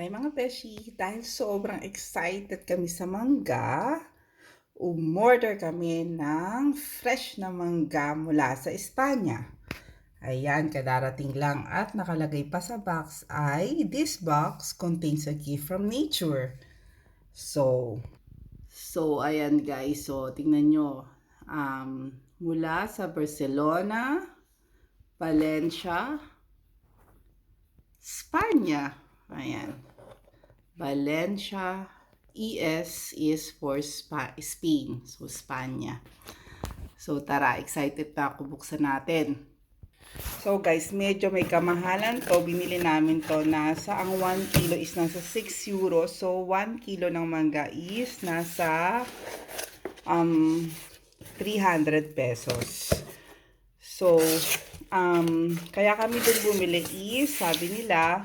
Hi mga beshi! Dahil sobrang excited kami sa mangga, umorder kami ng fresh na mangga mula sa Espanya. Ayan, kadarating lang at nakalagay pa sa box ay this box contains a gift from nature. So, so ayan guys, so tingnan nyo. Um, mula sa Barcelona, Valencia, Spanya. Ayan. Valencia. ES is for Spa- Spain. So, Spanya. So, tara. Excited na ako. Buksan natin. So, guys, medyo may kamahalan to. Binili namin to. Nasa, ang 1 kilo is nasa 6 euro. So, 1 kilo ng mangga is nasa um, 300 pesos. So, um, kaya kami doon bumili is, sabi nila,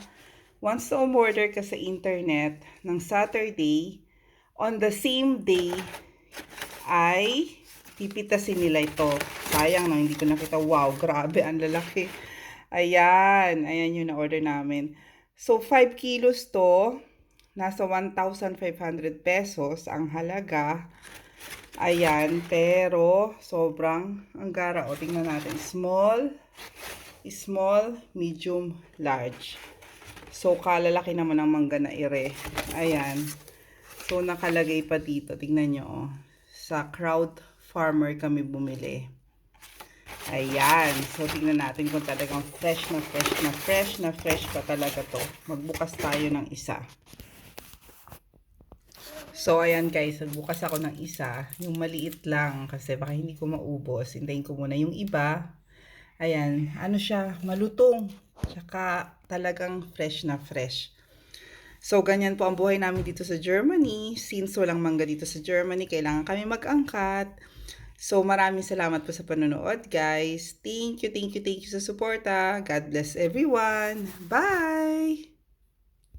once na umorder ka sa internet ng Saturday, on the same day ay pipitasin nila ito. Sayang no, hindi ko nakita. Wow, grabe, ang lalaki. Ayan, ayan yung na-order namin. So, 5 kilos to. Nasa 1,500 pesos ang halaga. Ayan, pero sobrang ang gara. O, tingnan natin. Small, small, medium, large. So, kalalaki naman ang mangga na ire. Ayan. So, nakalagay pa dito. Tingnan nyo, oh. Sa crowd farmer kami bumili. Ayan. So, tingnan natin kung talagang fresh na fresh na fresh na fresh pa talaga to. Magbukas tayo ng isa. So, ayan guys, nagbukas ako ng isa. Yung maliit lang kasi baka hindi ko maubos. Hintayin ko muna yung iba. Ayan, ano siya, malutong. Tsaka talagang fresh na fresh. So, ganyan po ang buhay namin dito sa Germany. Since walang mangga dito sa Germany, kailangan kami mag-angkat. So, maraming salamat po sa panonood, guys. Thank you, thank you, thank you sa suporta. God bless everyone. Bye!